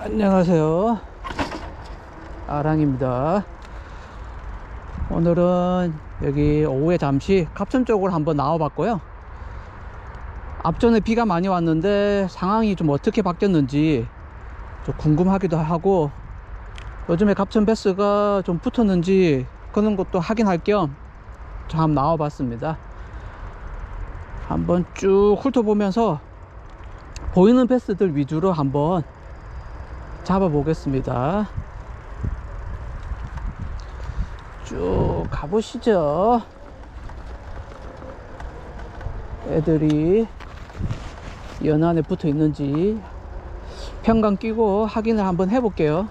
안녕하세요. 아랑입니다. 오늘은 여기 오후에 잠시 갑천 쪽으로 한번 나와 봤고요. 앞전에 비가 많이 왔는데 상황이 좀 어떻게 바뀌었는지 좀 궁금하기도 하고 요즘에 갑천 베스가 좀 붙었는지 그런 것도 확인할 겸좀 나와 봤습니다. 한번 쭉 훑어보면서 보이는 베스들 위주로 한번 잡아 보겠습니다. 쭉 가보시죠. 애들이 연안에 붙어 있는지 평강 끼고 확인을 한번 해 볼게요.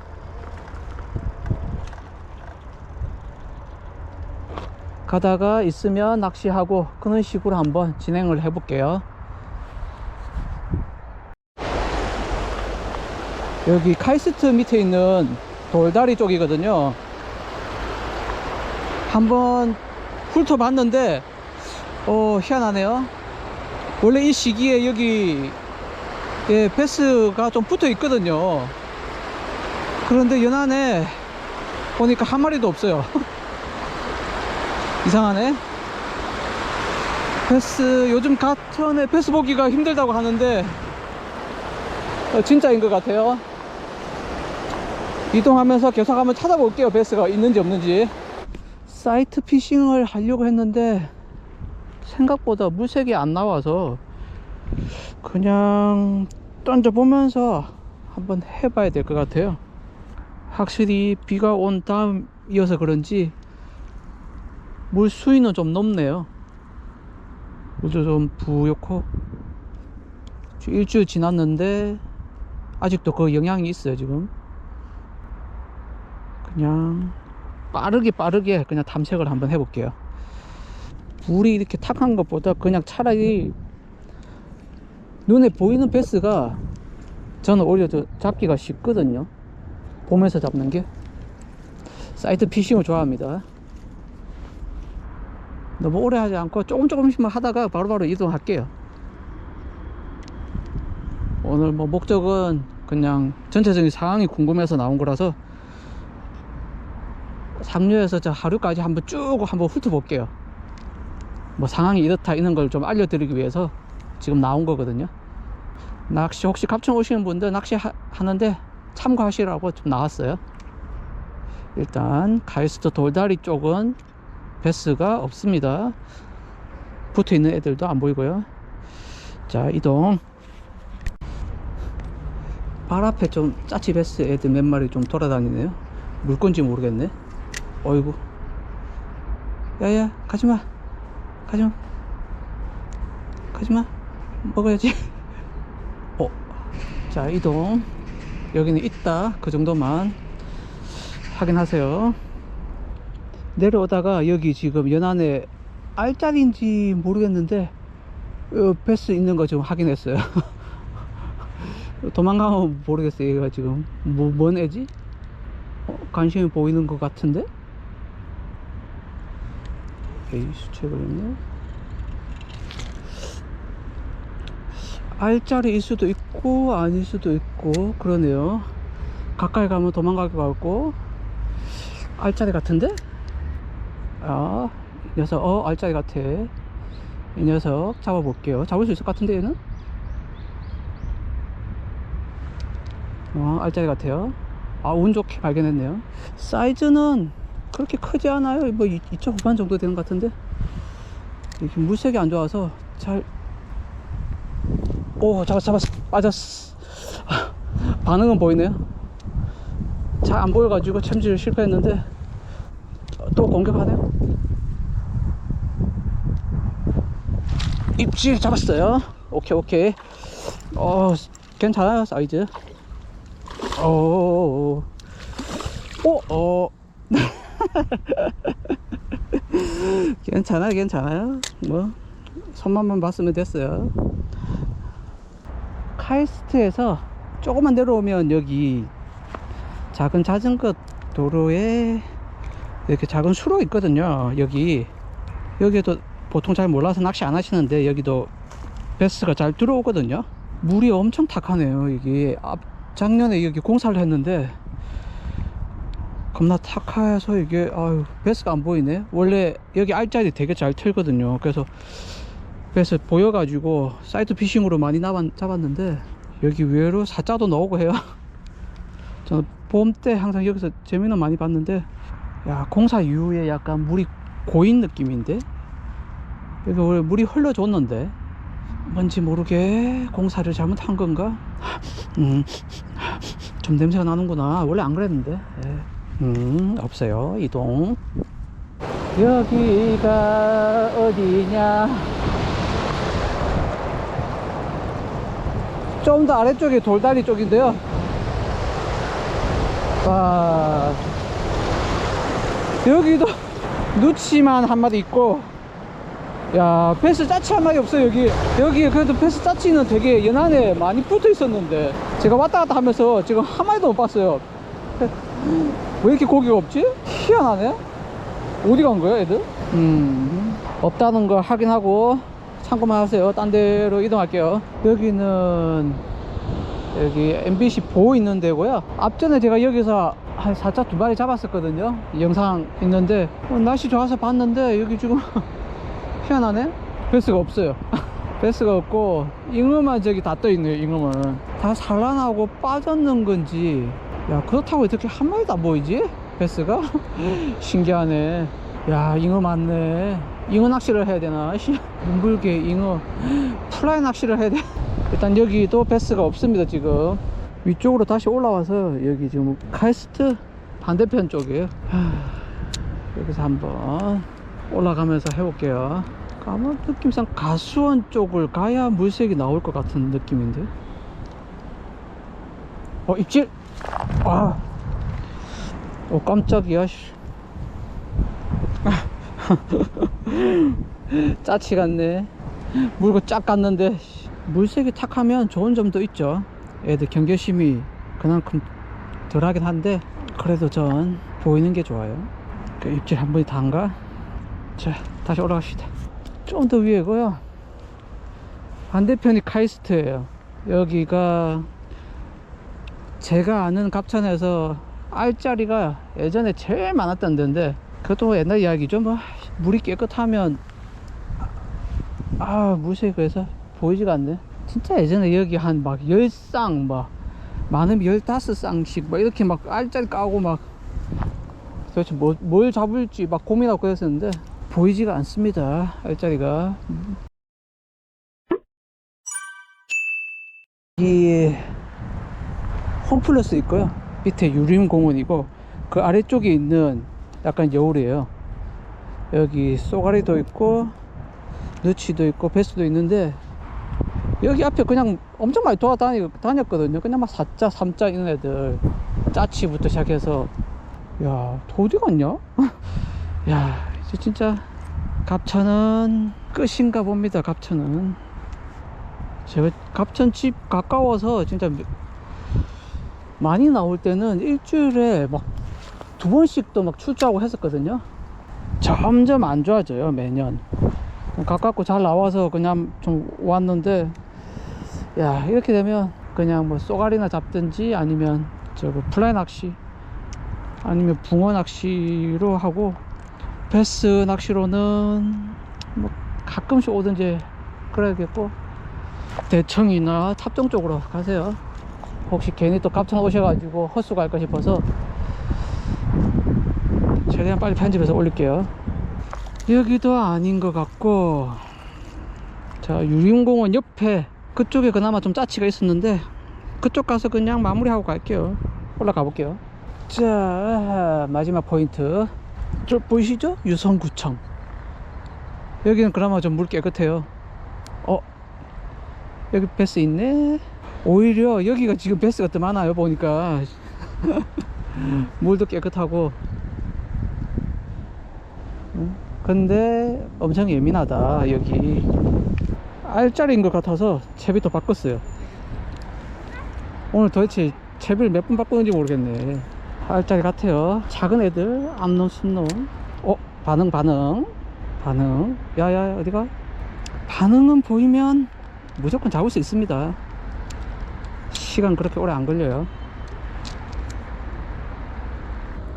가다가 있으면 낚시하고 그런 식으로 한번 진행을 해 볼게요. 여기 카이스트 밑에 있는 돌다리 쪽이거든요. 한번 훑어봤는데, 어, 희한하네요. 원래 이 시기에 여기, 예, 베스가 좀 붙어 있거든요. 그런데 연안에 보니까 한 마리도 없어요. 이상하네. 베스, 요즘 가천에 베스 보기가 힘들다고 하는데, 어, 진짜인 것 같아요. 이동하면서 계속 한번 찾아볼게요. 베스가 있는지 없는지. 사이트 피싱을 하려고 했는데 생각보다 물색이 안 나와서 그냥 던져 보면서 한번 해봐야 될 것 같아요. 확실히 비가 온 다음이어서 그런지 물 수위는 좀 높네요. 물도 좀 부옇고 일주일 지났는데 아직도 그 영향이 있어요 지금. 그냥 빠르게 빠르게 그냥 탐색을 한번 해볼게요. 물이 이렇게 탁한 것보다 그냥 차라리 눈에 보이는 베스가 저는 오히려 저 잡기가 쉽거든요. 보면서 잡는 게 사이트 피싱을 좋아합니다. 너무 오래 하지 않고 조금 조금씩만 하다가 바로바로 이동할게요. 오늘 뭐 목적은 그냥 전체적인 상황이 궁금해서 나온 거라서 상류에서 저 하류까지 한번 쭉 한번 훑어볼게요. 뭐 상황이 이렇다 이런 걸 좀 알려드리기 위해서 지금 나온 거거든요. 낚시 혹시 갑천 오시는 분들 낚시 하, 하는데 참고하시라고 좀 나왔어요. 일단 가이스트 돌다리 쪽은 베스가 없습니다. 붙어 있는 애들도 안 보이고요. 자 이동. 발 앞에 좀 짜치 베스 애들 몇 마리 좀 돌아다니네요. 물 건지 모르겠네. 어이구. 야야 가지마. 가지마. 가지마. 먹어야지. 어. 자 이동. 여기는 있다. 그 정도만 확인하세요. 내려오다가 여기 지금 연안에 알짜리인지 모르겠는데 어, 베스 있는 거 지금 확인했어요. 도망가면 모르겠어요. 얘가 지금 뭐, 뭔 애지? 어, 관심이 보이는 것 같은데? 에이 수채 걸렸네. 알짜리일 수도 있고 아닐 수도 있고 그러네요. 가까이 가면 도망갈 것 같고 알짜리 같은데? 아, 이 녀석, 어, 알짜리 같아. 이 녀석 잡아볼게요. 잡을 수 있을 것 같은데, 얘는? 어, 알짜리 같아요. 아, 운 좋게 발견했네요. 사이즈는 그렇게 크지 않아요. 뭐, 2차 후반 정도 되는 것 같은데. 이렇게 물색이 안 좋아서 잘. 오, 잡았어, 잡았어. 빠졌어. 아, 반응은 보이네요. 잘 안 보여가지고 챔질을 실패했는데. 또 공격하네요. 입질 잡았어요. 오케이, 오케이. 어, 괜찮아요, 사이즈. 오, 오, 어. 괜찮아요, 괜찮아요. 뭐, 손만만 봤으면 됐어요. 카이스트에서 조금만 내려오면 여기 작은 자전거 도로에 이렇게 작은 수로 있거든요. 여기 여기도 보통 잘 몰라서 낚시 안 하시는데 여기도 베스가 잘 들어오거든요. 물이 엄청 탁하네요. 앞 작년에 여기 공사를 했는데 겁나 탁해서 이게 아유 베스가 안 보이네 원래 여기 알짜리 되게 잘 틀거든요 그래서 베스 보여가지고 사이트 피싱으로 많이 잡았는데 여기 의외로 사자도 나오고 해요 저는 봄 때 항상 여기서 재미는 많이 봤는데 야 공사 이후에 약간 물이 고인 느낌인데 여기 원래 물이 흘러줬는데 뭔지 모르게 공사를 잘못한 건가? 음, 좀 냄새가 나는구나. 원래 안 그랬는데. 예. 음, 없어요. 이동. 여기가 어디냐? 좀 더 아래쪽이 돌다리 쪽인데요. 와. 여기도 누치만 한 마리 있고, 야 패스 짜치 한 마리 없어요 여기 여기 그래도 패스 짜치는 되게 연안에 많이 붙어 있었는데 제가 왔다 갔다 하면서 지금 한 마리도 못 봤어요 왜 이렇게 고기가 없지? 희한하네 어디 간 거야 애들? 음 없다는 거 확인하고 참고만 하세요 딴 데로 이동할게요 여기는 여기 MBC 보호 있는 데고요 앞전에 제가 여기서 한 살짝 두 마리 잡았었거든요 영상 있는데 어, 날씨 좋아서 봤는데 여기 지금 희한하네? 베스가 없어요. 베스가 없고, 잉어만 저기 다 떠있네요, 잉어만. 다 산란하고 빠졌는 건지. 야, 그렇다고 어떻게 한 마리도 안 보이지? 베스가? 신기하네. 야, 잉어 많네. 잉어 낚시를 해야 되나? 씨, 눈불개, 잉어. 플라이 낚시를 해야 돼. 일단 여기도 베스가 없습니다, 지금. 위쪽으로 다시 올라와서 여기 지금 카이스트 반대편 쪽이에요. 하, 여기서 한번 올라가면서 해볼게요. 아마 느낌상 가수원 쪽을 가야 물색이 나올 것 같은 느낌인데. 어, 입질! 아! 오, 깜짝이야, 씨. 짜치 같네. 물고 쫙 갔는데, 씨. 물색이 탁하면 좋은 점도 있죠. 애들 경계심이 그만큼 덜 하긴 한데, 그래도 전 보이는 게 좋아요. 그 입질 한 번이 다인가? 자, 다시 올라갑시다. 좀 더 위에고요. 반대편이 카이스트예요. 여기가 제가 아는 갑천에서 알짜리가 예전에 제일 많았던 데인데 그것도 옛날 이야기죠. 뭐 물이 깨끗하면 아 물색에서 보이지가 않네. 진짜 예전에 여기 한 막 10쌍 막 많으면 15쌍씩 막 이렇게 막 알짜리 까고 막 도대체 뭐, 뭘 잡을지 막 고민하고 그랬었는데 보이지가 않습니다 알짜리가 이 홈플러스 있고요 밑에 유림공원이고 그 아래쪽에 있는 약간 여울이에요 여기 쏘가리도 있고 누치도 있고 베스도 있는데 여기 앞에 그냥 엄청 많이 돌아다녔거든요 그냥 막 4자 3자 이런 애들 짜치부터 시작해서 야, 더 어디 갔냐? 야, 이제 진짜 갑천은 끝인가 봅니다. 갑천은 제가 갑천 집 가까워서 진짜 많이 나올 때는 일주일에 막 두 번씩도 막 출조하고 했었거든요. 점점 안 좋아져요, 매년. 가깝고 잘 나와서 그냥 좀 왔는데, 야, 이렇게 되면 그냥 뭐 쏘가리나 잡든지 아니면 저거 플라이 낚시 아니면 붕어 낚시로 하고 베스 낚시로는 뭐 가끔씩 오든지 그래야겠고 대청이나 탑정 쪽으로 가세요 혹시 괜히 또 갑천 오셔가지고 헛수 갈까 싶어서 최대한 빨리 편집해서 올릴게요. 여기도 아닌 것 같고 자 유림공원 옆에 그쪽에 그나마 좀 짜치가 있었는데 그쪽 가서 그냥 마무리하고 갈게요. 올라가 볼게요. 자 마지막 포인트. 저 보이시죠? 유성구청. 여기는 그나마 좀 물 깨끗해요. 어 여기 베스 있네 오히려 여기가 지금 베스가 더 많아요 보니까. 물도 깨끗하고. 응? 근데 엄청 예민하다 여기. 알짜리인 것 같아서 채비도 바꿨어요. 오늘 도대체 채비를 몇 번 바꾸는지 모르겠네. 알짜리 같아요. 작은 애들 암놈 순놈. 어 반응 반응. 반응. 야야 어디가? 반응은 보이면 무조건 잡을 수 있습니다 시간 그렇게 오래 안 걸려요.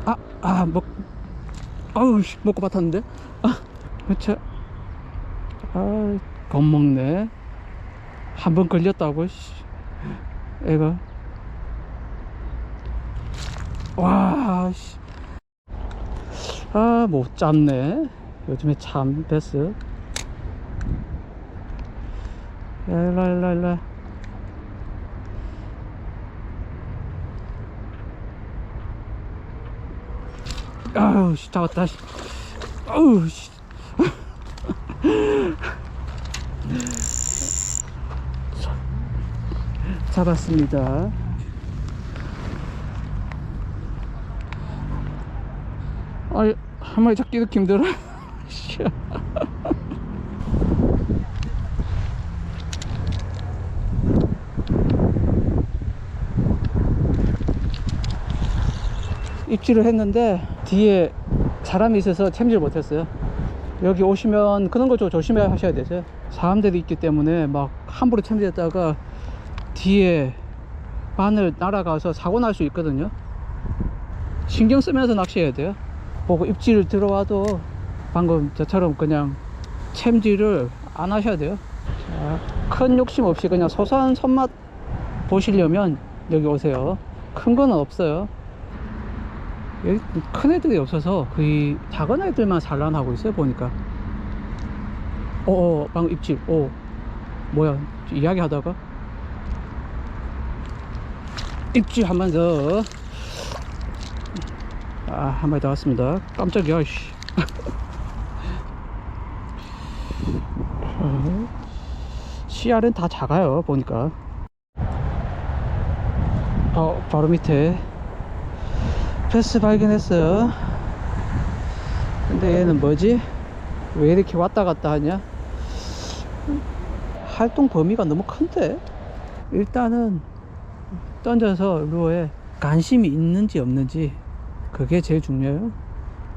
아, 아, 먹, 아우, 씨, 먹고 받았는데? 아, 그쵸. 아, 겁먹네. 한 번 걸렸다고, 씨. 애가. 와, 씨. 아, 못 잡네. 요즘에 참, 베스. 야, 일라, 일라, 일라. 아우, 씨, 잡았다, 씨. 아우, 씨. 잡았습니다. 아이, 한 마리 잡기 이렇게 힘들어. 씨. 입질을 했는데 뒤에 사람이 있어서 참지를 못했어요. 여기 오시면 그런 거 좀 조심해 하셔야 되죠. 사람들이 있기 때문에 막 함부로 참지했다가 뒤에 바늘 날아가서 사고 날 수 있거든요. 신경 쓰면서 낚시해야 돼요. 보고 입질 들어와도 방금 저처럼 그냥 챔질을 안 하셔야 돼요. 자, 큰 욕심 없이 그냥 소소한 손맛 보시려면 여기 오세요. 큰 거는 없어요. 큰 애들이 없어서 거의 작은 애들만 산란하고 있어요 보니까 어어 방금 입질 어 뭐야 이야기 하다가 입질 한 번 더. 아, 한 마리 더 왔습니다. 깜짝이야, 씨. 어, 씨알은 다 작아요, 보니까. 어, 바로 밑에 패스 발견했어요. 근데 얘는 뭐지? 왜 이렇게 왔다 갔다 하냐? 활동 범위가 너무 큰데? 일단은 던져서 루어에 관심이 있는지 없는지 그게 제일 중요해요.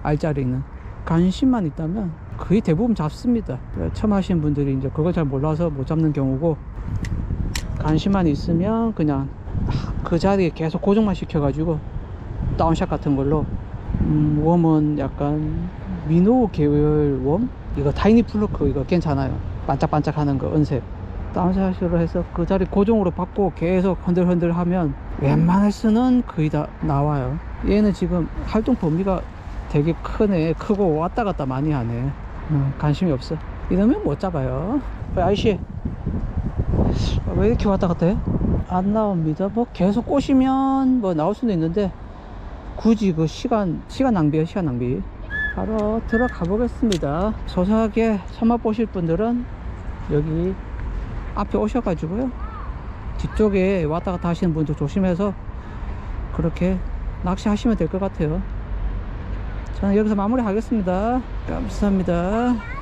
알짜리는. 관심만 있다면 거의 대부분 잡습니다. 처음 하시는 분들이 이제 그걸 잘 몰라서 못 잡는 경우고 관심만 있으면 그냥 그 자리에 계속 고정만 시켜 가지고 다운샷 같은 걸로. 음, 웜은 약간 미노 계열 웜? 이거 타이니 플루크 이거 괜찮아요. 반짝반짝 하는 거 은색. 다운샷으로 해서 그 자리 고정으로 받고 계속 흔들흔들 하면 웬만할 수는 거의 다 나와요. 얘는 지금 활동 범위가 되게 크네. 크고 왔다 갔다 많이 하네. 음, 관심이 없어. 이러면 못 잡아요. 어, 아이씨. 왜 이렇게 왔다 갔다 해? 안 나옵니다. 뭐 계속 꼬시면 뭐 나올 수는 있는데 굳이 그 시간 시간 낭비야 시간 낭비. 바로 들어가 보겠습니다. 소소하게 선맛 보실 분들은 여기 앞에 오셔가지고요. 뒤쪽에 왔다 갔다 하시는 분들 조심해서 그렇게 낚시하시면 될 것 같아요. 저는 여기서 마무리 하겠습니다. 감사합니다